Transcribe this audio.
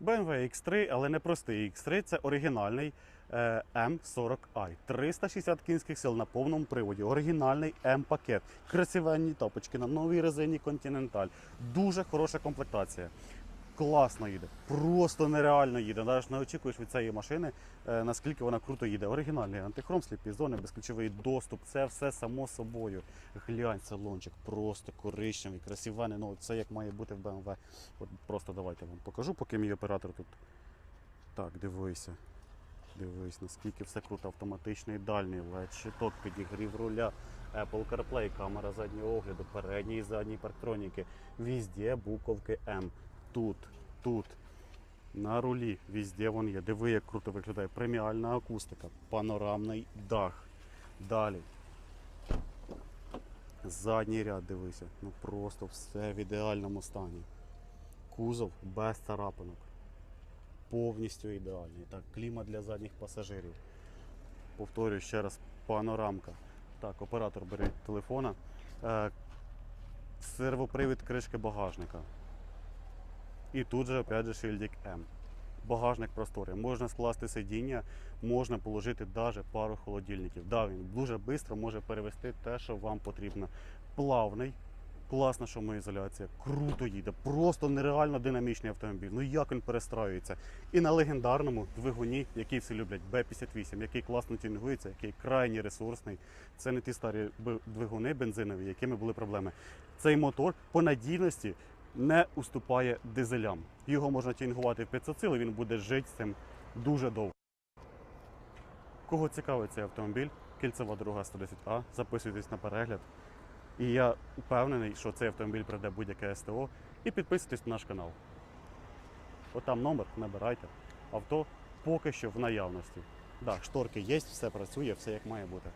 BMW X3, але не простий X3, це оригінальний е, M40i. 360 кінських сил на повному приводі. Оригінальний М-пакет. Красивенні тапочки на новій резині Continental. Дуже хороша комплектація. Класно їде, просто нереально їде. Навіть не очікуєш від цієї машини, е, наскільки вона круто їде. Оригінальний антихром, сліпі зони, безключовий доступ, це все само собою. Глянь, салончик, просто коричневий, красивенний. Ну, це як має бути в BMW. От просто давайте вам покажу, поки мій оператор тут. Так, дивися. Дивись, наскільки все круто, автоматичний дальній LED, щиток, підігрів руля, Apple CarPlay, камера заднього огляду, передній і задній парктроніки. Везде буковки М. Тут, тут, на рулі, везде вон є. Диви, як круто виглядає. Преміальна акустика, панорамний дах. Далі. Задній ряд дивися. Ну просто все в ідеальному стані. Кузов без царапинок повністю ідеальний. Так, клімат для задніх пасажирів. Повторюю ще раз, панорамка. Так, оператор бере телефона. Е, сервопривід кришки багажника. І тут же, опять же, шильдик М. Багажник просторий. Можна скласти сидіння, можна положити навіть пару холодильників. Да, він дуже швидко може перевести те, що вам потрібно. Плавний, класна шумоізоляція, круто їде, просто нереально динамічний автомобіль. Ну як він перестраюється? І на легендарному двигуні, який всі люблять, Б-58, який класно тюнінгується, який крайні ресурсний. Це не ті старі двигуни бензинові, якими були проблеми. Цей мотор по надійності не уступає дизелям. Його можна тюнінгувати в 500 сил, він буде жити з цим дуже довго. Кого цікавить цей автомобіль, кільцева дорога 110А, записуйтесь на перегляд. І я впевнений, що цей автомобіль пройде будь-яке СТО. І підписуйтесь на наш канал. Отам номер, набирайте. Авто поки що в наявності. Так, шторки є, все працює, все як має бути.